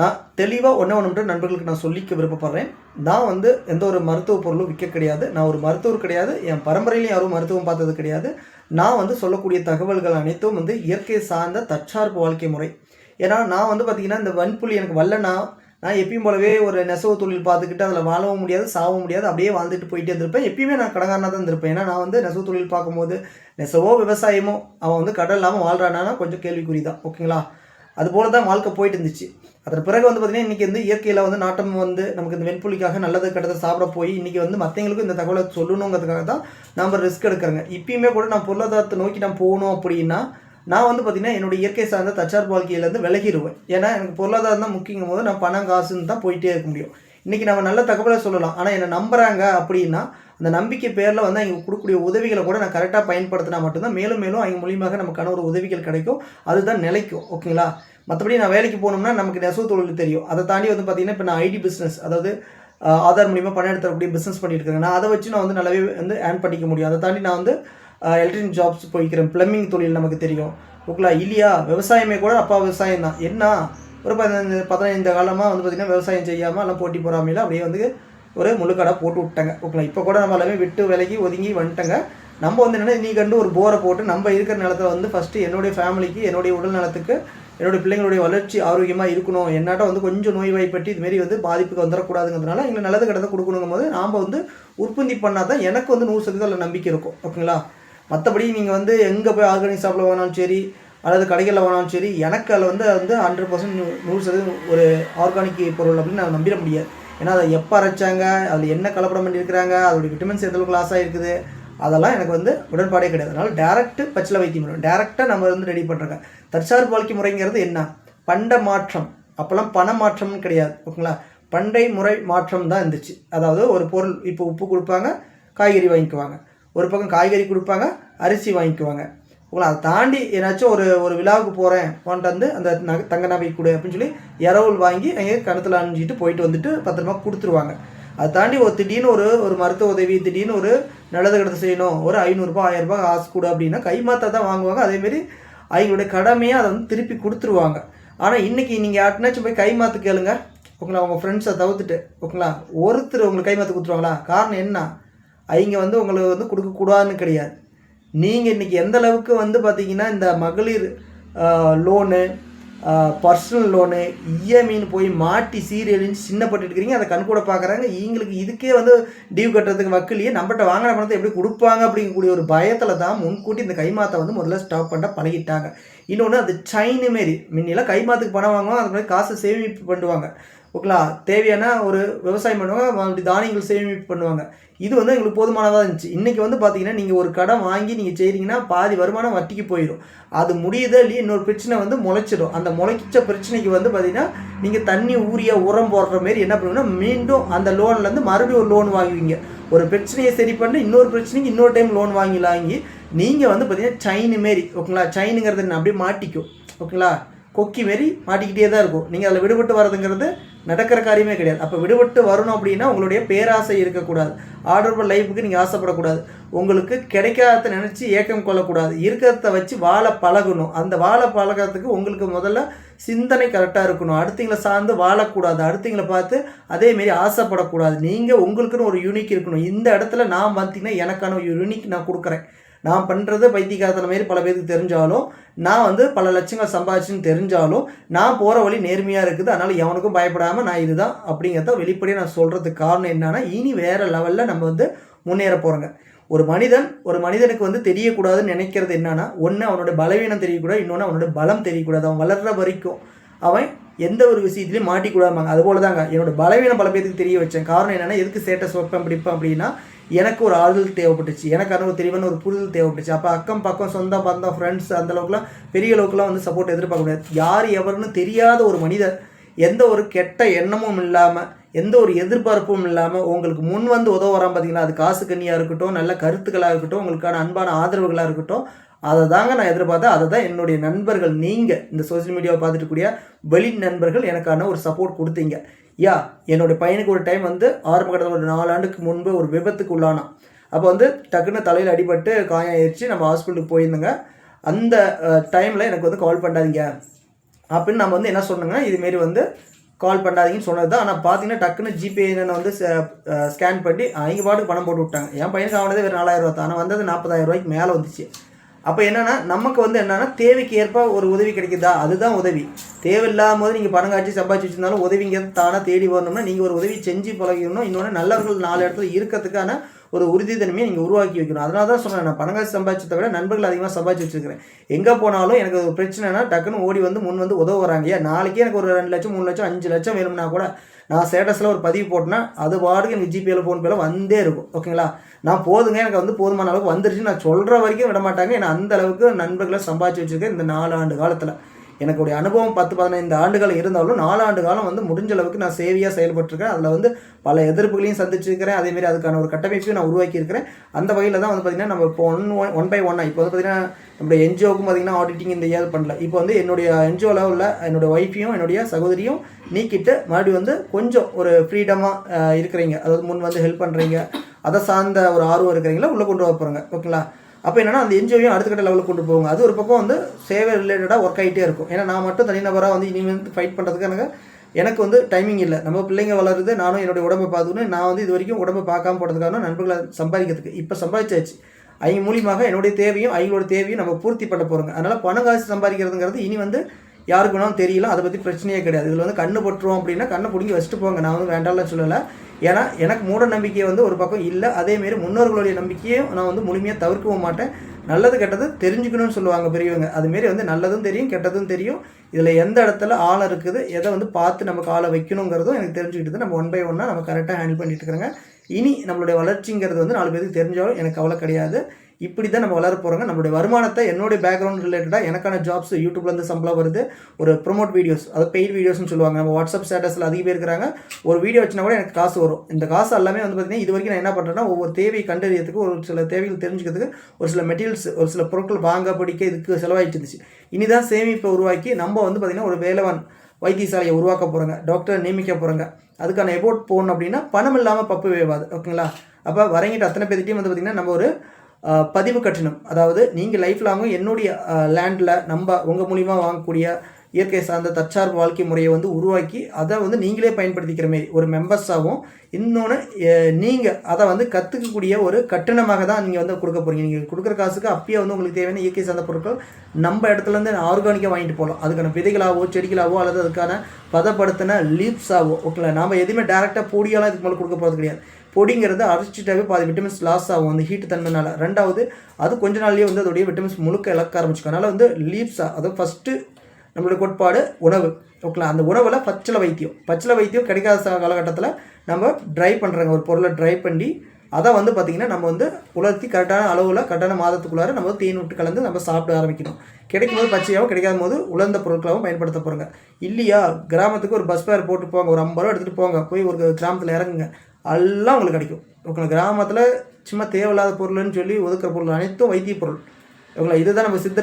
நான் தெளிவாக ஒன்றே ஒன்று நண்பர்களுக்கு நான் சொல்லிக்க விருப்பப்படுறேன். நான் வந்து எந்த ஒரு மருத்துவ பொருளும் விற்க கிடையாது. நான் ஒரு மருத்துவர் கிடையாது. என் பரம்பரையிலையும் யாரும் மருத்துவம் பார்த்தது கிடையாது. நான் வந்து சொல்லக்கூடிய தகவல்கள் அனைத்தும் வந்து இயற்கை சார்ந்த தற்சார்பு வாழ்க்கை முறை. ஏன்னா நான் வந்து பார்த்திங்கன்னா இந்த வன்புலி எனக்கு வல்லனா நான் எப்பயும் போலவே ஒரு நெசவு தொழில் பார்த்துக்கிட்டு அதில் வாழவும் முடியாது சாகவும் முடியாது அப்படியே வாழ்ந்துட்டு போயிட்டே இருந்திருப்பேன். எப்பயுமே நான் கடங்காரனாக தான் இருந்திருப்பேன். ஏன்னா நான் வந்து நெசவு தொழில் பார்க்கும்போது நெசவோ விவசாயமோ அவன் வந்து கடல் இல்லாமல் வாழ்கிறானா கொஞ்சம் கேள்விக்குறி தான். ஓகேங்களா? அதுபோல தான் வாழ்க்கை போயிட்டு இருந்துச்சு அதன் பிறகு வந்து பார்த்திங்கன்னா இன்றைக்கி வந்து இயற்கையில் வந்து நாட்டம் வந்து நமக்கு இந்த வெண்புலிக்காக நல்லது கெட்டதை சாப்பிட போய் இன்றைக்கி வந்து மற்றவங்களுக்கும் இந்த தகவலை சொல்லணுங்கிறதுக்காக தான் நம்ம ரிஸ்க் எடுக்கிறேங்க. இப்பயுமே கூட நான் பொருளாதாரத்தை நோக்கி நான் போகணும் அப்படின்னா நான் வந்து பார்த்திங்கன்னா என்னுடைய இயற்கை சார்ந்த தச்சார் வாழ்க்கையிலேருந்து விலகிடுவேன். ஏன்னா எனக்கு பொருளாதாரம் தான் முக்கியங்கும் போது நான் பணம் காசுன்னு தான் போயிட்டே இருக்க முடியும். இன்றைக்கி நம்ம நல்ல தகவலை சொல்லலாம். ஆனால் என்னை நம்புகிறாங்க அப்படின்னா அந்த நம்பிக்கை பேரில் வந்து அவங்க கொடுக்கக்கூடிய உதவிகளை கூட நான் கரெக்டாக பயன்படுத்தினா மட்டும்தான் மேலும் மேலும் அவங்க மூலியமாக நமக்கான ஒரு உதவிகள் கிடைக்கும். அதுதான் நிலைக்கும். ஓகேங்களா மற்றபடி நான் வேலைக்கு போகணும்னா நமக்கு நெசவு தொழில் தெரியும். அதை தாண்டி வந்து பார்த்திங்கன்னா இப்போ நான் ஐடி பிஸ்னஸ் அதாவது ஆதார் மூலியமாக பணம் எடுத்துக்கூடிய பிஸ்னஸ் பண்ணிட்டு இருக்கேன். நான் அதை வச்சு நான் வந்து நல்லாவே வந்து ஏர்ன் பண்ணிக்க முடியும். அதை தாண்டி நான் வந்து எலக்ட்ரிக் ஜாப்ஸ் போய்க்கிறேன். ப்ளம்பிங் தொழில் நமக்கு தெரியும். ஓகேங்களா இல்லையா? விவசாயமே கூட அப்பா விவசாயம் தான் என்ன? ஒரு பதினஞ்சு பதினைந்து காலமாக வந்து பார்த்திங்கன்னா விவசாயம் செய்யாமல் எல்லாம் போட்டி போகாமையில அப்படியே வந்து ஒரு முழுக்கடை போட்டு விட்டாங்க. ஓகேங்களா? இப்போ கூட நம்ம எல்லாமே விட்டு விலகி ஒதுங்கி வந்துட்டாங்க. நம்ம வந்து என்னென்னா நீ கண்டு ஒரு போரை போட்டு நம்ம இருக்கிற நிலத்தில் வந்து ஃபஸ்ட்டு என்னுடைய ஃபேமிலிக்கு என்னுடைய உடல் நலத்துக்கு என்னுடைய பிள்ளைங்களுடைய வளர்ச்சி ஆரோக்கியமாக இருக்கணும். என்னாட்ட வந்து கொஞ்சம் நோய்வாய்ப்பட்டு இதுமாரி வந்து பாதிப்புக்கு வந்துடக்கூடாதுங்கிறதுனால எங்களை நல்லது கிடந்த கொடுக்கணுங்கும் போது நாம் வந்து உற்பத்தி பண்ணால் தான் எனக்கு வந்து நூறு சதவீதம் நம்பிக்கை இருக்கும். ஓகேங்களா? மற்றபடி நீங்கள் வந்து எங்கே போய் ஆர்கானிக் சாப்பிட வேணாலும் சரி அல்லது கடைகளில் வாங்கினாலும் சரி எனக்கு அதில் வந்து அது வந்து ஹண்ட்ரட் பர்சன்ட் நூறு சதவீதம் ஒரு ஆர்கானிக் பொருள் அப்படின்னு நான் நம்பிட முடியாது. ஏன்னா அதை எப்போ அரைச்சாங்க அதில் என்ன கலப்படம் பண்ணியிருக்கிறாங்க அதோடைய விட்டமின்ஸ் எந்த அளவுக்கு லாஸ் ஆகிருக்குது அதெல்லாம் எனக்கு வந்து உடன்பாடே கிடையாது. அதனால் டேரெக்ட் பச்சில வைத்தியம் முறை டேரெக்டாக நம்ம வந்து ரெடி பண்ணுறாங்க தற்சார்பு வாழ்க்கை முறைங்கிறது என்ன? பண்ட மாற்றம். அப்போல்லாம் பண மாற்றம்னு கிடையாது ஓகேங்களா? பண்டை முறை மாற்றம் தான் இருந்துச்சு. அதாவது ஒரு பொருள் இப்போ உப்பு கொடுப்பாங்க காய்கறி வாங்கிக்குவாங்க. ஒரு பக்கம் காய்கறி கொடுப்பாங்க அரிசி வாங்கிக்குவாங்க. உங்களை அதை தாண்டி ஏதாச்சும் ஒரு ஒரு விழாவுக்கு போகிறேன் போன்ட்டு வந்து அந்த நகை தங்க நகை கொடு அப்படின்னு சொல்லி இரவல் வாங்கி அங்கே கணத்தில் அணிஞ்சிட்டு போயிட்டு வந்துட்டு பத்திரமா கொடுத்துருவாங்க. அதை தாண்டி ஒரு திடீர்னு ஒரு ஒரு மருத்துவ உதவி திடீர்னு ஒரு நல்லது கிடத்து செய்யணும் ஒரு ஐநூறுரூபா ஆயிரரூபா காசு கொடு அப்படின்னா கைமாத்தா தான் வாங்குவாங்க. அதேமாரி அவங்களுடைய கடமையை அதை வந்து திருப்பி கொடுத்துருவாங்க. ஆனால் இன்றைக்கி நீங்கள் யார்ட்டுனாச்சும் போய் கைமாத்து கேளுங்க. ஓகேங்களா? உங்கள் ஃப்ரெண்ட்ஸை தவிர்த்துட்டு ஓகேங்களா? ஒருத்தர் உங்களுக்கு கைமாத்து கொடுத்துருவாங்களா? காரணம் என்ன? அவங்க வந்து உங்களுக்கு வந்து கொடுக்கக்கூடாதுன்னு கிடையாது. நீங்கள் இன்றைக்கி எந்த அளவுக்கு வந்து பார்த்தீங்கன்னா இந்த மகளிர் லோனு பர்சனல் லோனு இஎம்ஐன்னு போய் மாட்டி சீரியலின்னு சின்னப்பட்டு இருக்கிறீங்க அதை கண்கூட பார்க்குறாங்க இவங்களுக்கு இதுக்கே வந்து டியூ கட்டுறதுக்கு வக்கிலேயே நம்மகிட்ட வாங்கின பணத்தை எப்படி கொடுப்பாங்க அப்படிங்கக்கூடிய ஒரு பயத்தில் தான் முன்கூட்டி இந்த கைமாத்தை வந்து முதல்ல ஸ்டாப் பண்ண பழகிட்டாங்க. இன்னொன்று அது சைனு மாரி முன்னெல்லாம் கைமாத்துக்கு பணம் வாங்குவோம் அது மாதிரி காசை சேமிப்பு பண்ணுவாங்க. ஓகேங்களா தேவையான ஒரு விவசாயம் பண்ணுவாங்க அப்படி தானியங்கள் சேமிப்பு பண்ணுவாங்க. இது வந்து எங்களுக்கு போதுமானதாக இருந்துச்சு. இன்றைக்கி வந்து பார்த்தீங்கன்னா நீங்கள் ஒரு கடன் வாங்கி நீங்கள் செய்கிறீங்கன்னா பாதி வருமானம் வட்டிக்கு போயிடும் அது முடியுதோ இல்லையே இன்னொரு பிரச்சனை வந்து முளைச்சிடும் அந்த முளைச்ச பிரச்சனைக்கு வந்து பார்த்தீங்கன்னா நீங்கள் தண்ணி ஊரியா உரம் போடுற மாரி என்ன பண்ணுவீங்கன்னா மீண்டும் அந்த லோன்லேருந்து மறுபடியும் ஒரு லோன் வாங்குவீங்க. ஒரு பிரச்சனையை சரி பண்ணி இன்னொரு பிரச்சனைக்கு இன்னொரு டைம் லோன் வாங்கி வாங்கி நீங்கள் வந்து பார்த்தீங்கன்னா சைனு மாரி ஓகேங்களா? சைனுங்கிறது என்ன? அப்படியே மாட்டிக்கும். ஓகேங்களா? கொக்கி மாரி மாட்டிக்கிட்டே தான் இருக்கும். நீங்கள் அதில் விடுபட்டு வரதுங்கிறது நடக்கிற காரியமே கிடையாது. அப்போ விடுபட்டு வரணும் அப்படின்னா உங்களுடைய பேராசை இருக்கக்கூடாது. ஆர்டர் லைஃபுக்கு நீங்கள் ஆசைப்படக்கூடாது. உங்களுக்கு கிடைக்காத நினச்சி ஏக்கம் கொள்ளக்கூடாது. இருக்கிறத வச்சு வாழ பழகணும். அந்த வாழ பழகிறதுக்கு உங்களுக்கு முதல்ல சிந்தனை கரெக்டாக இருக்கணும். அடுத்தவங்களை சார்ந்து வாழக்கூடாது. அடுத்தவங்களை பார்த்து அதேமாரி ஆசைப்படக்கூடாது. நீங்கள் உங்களுக்குன்னு ஒரு யூனிக் இருக்கணும். இந்த இடத்துல நான் பார்த்தீங்கன்னா எனக்கான ஒரு யூனிக் நான் கொடுக்குறேன். நான் பண்ணுறது பைத்தியக்காரத்தன மாரி பல பேருக்கு தெரிஞ்சாலும் நான் வந்து பல லட்சங்கள் சம்பாதிச்சுன்னு தெரிஞ்சாலும் நான் போகிற வழி நேர்மையாக இருக்குது. அதனால் எவனுக்கும் பயப்படாமல் நான் இதுதான் அப்படிங்கிறத வெளிப்படையாக நான் சொல்கிறதுக்கு காரணம் என்னன்னா இனி வேறு லெவலில் நம்ம வந்து முன்னேற போகிறோங்க ஒரு மனிதன் ஒரு மனிதனுக்கு வந்து தெரியக்கூடாதுன்னு நினைக்கிறது என்னன்னா ஒன்று அவனோட பலவீனம் தெரியக்கூடாது இன்னொன்று அவனோட பலம் தெரியக்கூடாது. அவன் வளர்ற வரைக்கும் அவன் எந்த ஒரு விஷயத்துலையும் மாட்டிக்கூடாமாங்க அதுபோல தாங்க என்னோட பலவீனம் பல பேருக்கு தெரிய வச்சேன். காரணம் என்னென்னா எதுக்கு சேட்டை வைப்பேன் பிடிப்பேன் அப்படின்னா எனக்கு ஒரு ஆறுதல் தேவைப்பட்டுச்சு. எனக்கான ஒரு தெளிவான ஒரு புரிதல் தேவைப்பட்டுச்சு. அப்போ அக்கம் பக்கம் சொந்தம் பந்தம் ஃப்ரெண்ட்ஸ் அந்த அளவுக்குலாம் பெரிய அளவுக்குலாம் வந்து சப்போர்ட் எதிர்பார்க்க முடியாது யார் எவருன்னு தெரியாத ஒரு மனிதர் எந்த ஒரு கெட்ட எண்ணமும் இல்லாமல் எந்த ஒரு எதிர்பார்ப்பும் இல்லாமல் உங்களுக்கு முன் வந்து உதவ வரான் பார்த்தீங்களா அது காசு கண்ணியாக இருக்கட்டும் நல்ல கருத்துக்களாக இருக்கட்டும் உங்களுக்கான அன்பான ஆதரவுகளாக இருக்கட்டும் அதை தாங்க நான் எதிர்பார்த்தேன். அதை தான் என்னுடைய நண்பர்கள் நீங்கள் இந்த சோஷியல் மீடியாவை பார்த்துட்டு கூடிய வெளி நண்பர்கள் எனக்கான ஒரு சப்போர்ட் கொடுத்தீங்க. யா என்னோட பையனுக்கு ஒரு டைம் வந்து ஆரம்ப கட்டத்தில் ஒரு நாலு ஆண்டுக்கு முன்பு ஒரு விபத்துக்கு உள்ளானான். அப்போ வந்து டக்குன்னு தலையில் அடிபட்டு காயம் ஆயிடுச்சு நம்ம ஹாஸ்பிட்டலுக்கு போயிருந்தோங்க. அந்த டைமில் எனக்கு வந்து கால் பண்ணாதீங்க. அப்படின்னு நம்ம வந்து என்ன சொன்னோங்கன்னா இதுமாரி வந்து கால் பண்ணாதீங்கன்னு சொன்னது தான் ஆனால் பார்த்தீங்கன்னா டக்குன்னு ஜிபே என்னென்ன வந்து ஸ்கேன் பண்ணி அவங்க பாட்டுக்கு பணம் போட்டு விட்டாங்க. என் பையனுக்கு ஆனதே ஒரு நாலாயிரம் ரூபா தான். ஆனால் வந்தது நாற்பதாயிரம் ரூபாய்க்கு மேலே வந்துச்சு. அப்போ என்னென்னா நமக்கு வந்து என்னென்னா தேவைக்கு ஏற்ப ஒரு உதவி கிடைக்குதா? அதுதான் உதவி. தேவையில்லாம போது நீங்கள் பணம் காய்ச்சி சம்பாதிச்சு வச்சிருந்தாலும் உதவிங்கிறது தானாக தேடி வரணும்னா நீங்கள் ஒரு உதவி செஞ்சு பழகிடணும் இன்னொன்று நல்லவர்கள் நாலு இடத்துல இருக்கிறதுக்கான ஒரு உறுதித்தன்மையை நீங்கள் உருவாக்கி வைக்கணும். அதனால தான் சொன்னேன் நான் பணம் காசு சம்பாதிச்சதை விட நண்பர்கள் அதிகமாக சம்பாதிச்சு வச்சுருக்கிறேன். எங்கே போனாலும் எனக்கு ஒரு பிரச்சனைனா டக்குன்னு ஓடி வந்து முன் வந்து உதவுறாங்க ஐயா ஏன்? நாளைக்கே எனக்கு ஒரு ரெண்டு லட்சம் மூணு லட்சம் அஞ்சு லட்சம் வேணும்னா கூட நான் ஸ்டேட்டஸில் ஒரு பதிவு போட்டேன்னா அது பாட்டுக்கு எனக்கு ஜிபேல ஃபோன்பேல வந்தே இருக்கும். ஓகேங்களா நான் போதுங்க எனக்கு வந்து போதுமான அளவுக்கு வந்துருச்சு நான் சொல்கிற வரைக்கும் விட மாட்டாங்க. ஏன்னா அந்த அளவுக்கு நண்பர்களை சம்பாதிச்சு வச்சிருக்கேன் இந்த நாலு ஆண்டு காலத்தில். எனக்குடைய அனுபவம் பத்து பதினைந்து ஆண்டுகள் இருந்தாலும் நாலு ஆண்டு காலம் வந்து முடிஞ்ச அளவுக்கு நான் சேவையாக செயல்பட்டிருக்கேன் அதில் வந்து பல எதிர்ப்புகளையும் சந்திச்சிருக்கிறேன். அதேமாரி அதுக்கான ஒரு கட்டமைப்பையும் நான் உருவாக்கியிருக்கிறேன். அந்த வகையில் தான் வந்து பார்த்திங்கன்னா நம்ம இப்போ ஒன் ஒன் பை ஒன்னாக இப்போ வந்து பார்த்திங்கன்னா நம்மளுடைய என்ஜிஓக்கும் பார்த்திங்கன்னா ஆடிட்டிங் இந்த இயர் பண்ணல. இப்போ வந்து என்னுடைய என்ஜிஓ லெவலில் என்னுடைய ஒய்ஃபையும் என்னுடைய சகோதரியும் நீக்கிட்டு மறுபடியும் வந்து கொஞ்சம் ஒரு ஃப்ரீடமாக இருக்கிறீங்க. அதாவது முன் வந்து ஹெல்ப் பண்ணுறீங்க அதை சார்ந்த ஒரு ஆர்வம் இருக்கிறீங்களா? உள்ளே கொண்டு வர போகிறாங்க ஓகேங்களா? அப்போ என்னன்னா அந்த என்ஜிஓவையும் அடுத்த கட்ட லெவலுக்கு கொண்டு போவாங்க. அது ஒரு பக்கம் வந்து சேவை ரிலேட்டடாக ஒர்க் ஆகிட்டே இருக்கும். ஏன்னா நான் மட்டும் தனிநபராக வந்து இனிமேல் ஃபைட் பண்ணுறதுக்கு எனக்கு எனக்கு வந்து டைமிங் இல்லை. நம்ம பிள்ளைங்க வளருது நானும் என்னுடைய உடம்பை பார்த்துக்கணும். நான் வந்து இது வரைக்கும் உடம்பை பார்க்காம போகிறதுக்கான நண்பர்களை சம்பாதிக்கிறதுக்கு. இப்போ சம்பாதிச்சாச்சு. அவங்க மூலியமாக என்னுடைய தேவையும் அவங்களோட தேவையும் நம்ம பூர்த்தி பண்ண போகிறோங்க அதனால் பணம் காசு சம்பாதிக்கிறதுங்கிறது இனி வந்து யாருக்கு வேணாலும் தெரியல. அதை பற்றி பிரச்சனையே கிடையாது. இதில் வந்து கண்ணு பட்டுருவோம் அப்படின்னா கண்ணை பிடிங்கி வச்சுட்டு போங்க. நான் வந்து வேண்டாம்னு சொல்லலை. ஏன்னா எனக்கு மூட நம்பிக்கை வந்து ஒரு பக்கம் இல்லை அதேமாரி முன்னோர்களுடைய நம்பிக்கையும் நான் வந்து முழுமையாக தவிர்க்கவும் மாட்டேன். நல்லது கெட்டது தெரிஞ்சுக்கணும்னு சொல்லுவாங்க பெரியவங்க. அதுமாரி வந்து நல்லதும் தெரியும் கெட்டதும் தெரியும். இதில் எந்த இடத்துல ஆளை இருக்குது எதை வந்து பார்த்து நம்ம காலை வைக்கணுங்கிறதும் எனக்கு தெரிஞ்சுக்கிட்டு நம்ம ஒன் பை ஒன்னாக நம்ம கரெக்டாக ஹேண்டில் பண்ணிட்டு இருக்கிறேங்க. இனி நம்மளுடைய வளர்ச்சிங்கிறது வந்து நாலு பேருக்கு தெரிஞ்சாலும் எனக்கு கவலை கிடையாது. இப்படி தான் நம்ம வளர போகிறோங்க நம்மளுடைய வருமானத்தை என்னுடைய பேக்ரவுண்ட் ரிலேட்டடாக எனக்கான ஜாப்ஸ் யூடியூப்லேருந்து சம்பளம் வருது. ஒரு ப்ரொமோட் வீடியோஸ் அது பெய்ட் வீடியோஸ்னு சொல்லுவாங்க. நம்ம வாட்ஸ்அப் ஸ்டேட்டஸில் அதிக பேர் இருக்கிறாங்க. ஒரு வீடியோ வச்சுனா கூட எனக்கு காசு வரும். இந்த காசு எல்லாமே வந்து பார்த்திங்கன்னா இது வரைக்கும் நான் என்ன பண்ணுறேன்னா ஒவ்வொரு தேவையை கண்டறியறதுக்கு ஒரு சில தேவைகள் தெரிஞ்சுக்கிறதுக்கு ஒரு சில மெட்டீரியல்ஸ் ஒரு சில பொருட்கள் வாங்க பிடிக்க இதுக்கு செலவாயிட்டு இருந்துச்சு. இனிதான் சேமிப்பை உருவாக்கி நம்ம வந்து பார்த்திங்கன்னா ஒரு வேலவன் வைத்தியசாலையை உருவாக்க போகிறோங்க டாக்டரை நியமிக்க போகிறோங்க அதுக்கான எஃபோர்ட் போகணும் அப்படின்னா பணம் இல்லாமல் பப்பு வேவாது ஓகேங்களா அப்போ வரங்கிட்ட அத்தனை பேர்கிட்டையும் வந்து பார்த்திங்கன்னா நம்ம ஒரு பதிவு கட்டணம். அதாவது நீங்கள் லைஃப் லாங்கும் என்னுடைய லேண்டில் நம்ம உங்கள் மூலிமா வாங்கக்கூடிய இயற்கை சார்ந்த தற்சார்பு வாழ்க்கை முறையை வந்து உருவாக்கி அதை வந்து நீங்களே பயன்படுத்திக்கிற மாரி ஒரு மெம்பர்ஸாகவும் இன்னொன்று நீங்கள் அதை வந்து கற்றுக்கக்கூடிய ஒரு கட்டணமாக தான் நீங்கள் வந்து கொடுக்க போகிறீங்க நீங்கள் கொடுக்குற காசுக்கு அப்பயே வந்து உங்களுக்கு தேவையான இயற்கை சார்ந்த பொருட்கள் நம்ம இடத்துலேருந்து ஆர்கானிக்காக வாங்கிட்டு போகலாம் அதுக்கான விதைகளாகவோ செடிகளாகவோ அல்லது அதுக்கான பதப்படுத்தின லீப்ஸாகவோ ஓகேங்களா நாம் எதுவுமே டேரெக்டாக பொடியெல்லாம் இதுக்கு மேலே கொடுக்க போகிறது கிடையாது. பொடிங்கிறது அரைச்சிட்டாவே பாதி விட்டமின்ஸ் லாஸ் ஆகும். அந்த ஹீட் தன்மைனால. ரெண்டாவது அது கொஞ்ச நாள்லேயே வந்து அதோடைய விட்டமின்ஸ் முழுக்க இழக்க ஆரம்பிச்சுக்கும். அதனால் வந்து லீவ்ஸா அது ஃபஸ்ட்டு நம்மளுடைய கோட்பாடு உணவு. ஓகேங்களா? அந்த உணவில் பச்சில வைத்தியம். பச்சிலை வைத்தியம் கிடைக்காத காலகட்டத்தில் நம்ம ட்ரை பண்ணுறாங்க ஒரு பொருளை ட்ரை பண்ணி அதை வந்து பார்த்திங்கன்னா நம்ம வந்து உலர்த்தி கரெக்டான அளவில் கரெக்டான மாதத்துக்குள்ளார நம்ம தேன் விட்டு கலந்து நம்ம சாப்பிட ஆரம்பிக்கணும். கிடைக்கும் போது பச்சையாகவும் கிடைக்காத போது உலர்ந்த பொருட்களாகவும் பயன்படுத்த போகிறாங்க இல்லையா? கிராமத்துக்கு ஒரு பஸ் ஃபேர் போட்டு போங்க. ஒரு ஐம்பது ரூபா எடுத்துகிட்டு போங்க. போய் ஒரு கிராமத்தில் இறங்குங்க. எல்லாம் உங்களுக்கு கிடைக்கும். ஓகேங்களா? கிராமத்தில் சும்மா தேவையில்லாத பொருள்னு சொல்லி ஒதுக்கிற பொருள் அனைத்தும் வைத்திய பொருள். ஓகேங்களா? இதுதான் நம்ம சித்த